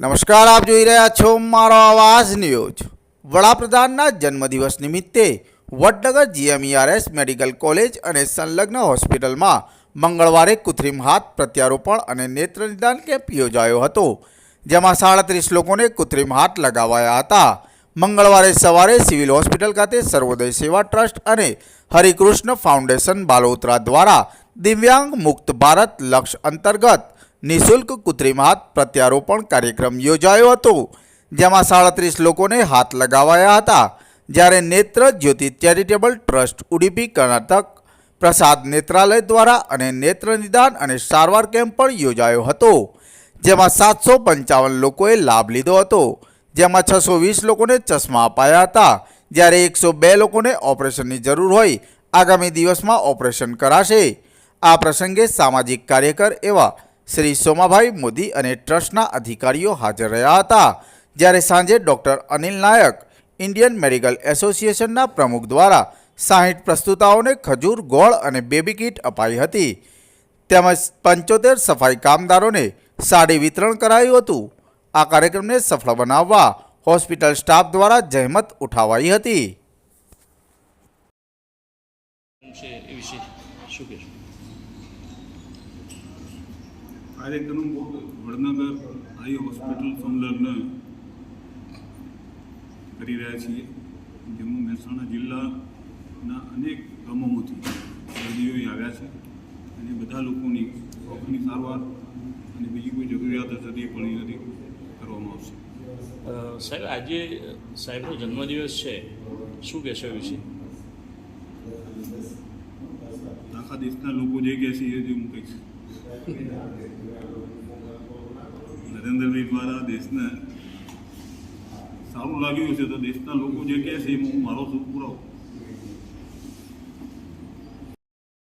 નમસ્કાર, આપ જોઈ રહ્યા છો મારો આવાજ ન્યૂઝ. વડાપ્રધાનના જન્મદિવસ નિમિત્તે વડનગર જીએમઈઆરએસ મેડિકલ કોલેજ અને સંલગ્ન હોસ્પિટલમાં મંગળવારે કૃત્રિમ હાથ પ્રત્યારોપણ અને નેત્ર નિદાન કેમ્પ યોજાયો હતો, જેમાં સાડત્રીસ લોકોને કૃત્રિમ હાથ લગાવાયા હતા. મંગળવારે સવારે સિવિલ હોસ્પિટલ ખાતે સર્વોદય સેવા ટ્રસ્ટ અને હરિકૃષ્ણ ફાઉન્ડેશન બાલોત્રા દ્વારા દિવ્યાંગ મુક્ત ભારત લક્ષ્ય અંતર્ગત નિઃશુલ્ક કૃત્રિમ હાથ પ્રત્યારોપણ કાર્યક્રમ યોજાયો હતો, જેમાં સાડત્રીસ લોકોને હાથ લગાવાયા હતા. જ્યારે નેત્ર જ્યોતિ ચેરિટેબલ ટ્રસ્ટ ઉડીપી કર્ણાટક, પ્રસાદ નેત્રાલય દ્વારા અને નેત્ર નિદાન અને સારવાર કેમ્પ પણ યોજાયો હતો, જેમાં સાતસો પંચાવન લોકોએ લાભ લીધો હતો. જેમાં છસો વીસ લોકોને ચશ્મા અપાયા હતા. જ્યારે એકસો બે લોકોને ઓપરેશનની જરૂર હોય, આગામી દિવસમાં ઓપરેશન કરાશે. આ પ્રસંગે સામાજિક કાર્યકર એવા શ્રી સોમાભાઈ મોદી અને ટ્રસ્ટના અધિકારીઓ હાજર રહ્યા હતા, જ્યારે સાંજે doctor Anil Nayak Indian medical એસોસિએશનના પ્રમુખ દ્વારા સાહીઠ પ્રસ્તુતાઓને ખજૂર, ગોળ અને બેબી કીટ અપાઈ હતી. તેમજ પંચોતેર સફાઈ કામદારોને સાડી વિતરણ કરાયું હતું. આ કાર્યક્રમને સફળ બનાવવા હોસ્પિટલ સ્ટાફ દ્વારા જહેમત ઉઠાવાઈ હતી. કાર્યક્રમ વડનગર આઈ હોસ્પિટલ સંલગ્ન કરી રહ્યા છીએ. જેમાં મહેસાણા જિલ્લાના અનેક ગામોમાંથી દર્દીઓ આવ્યા છે અને બધા લોકોની શોખની સારવાર અને બીજી કોઈ જરૂરિયાત હતી પણ અહીંયાથી કરવામાં આવશે. સાહેબ આજે સાહેબનો જન્મદિવસ છે. શું કહેશો એ વિશે? આખા દેશના લોકો જે કહે છે એ જ હું કહીશ. નરેન્દ્રભાઈ દ્વારા દેશને સારું લાગ્યું છે તો દેશના લોકો જે કહે છે એમાં હું મારો સુખ પુરાવું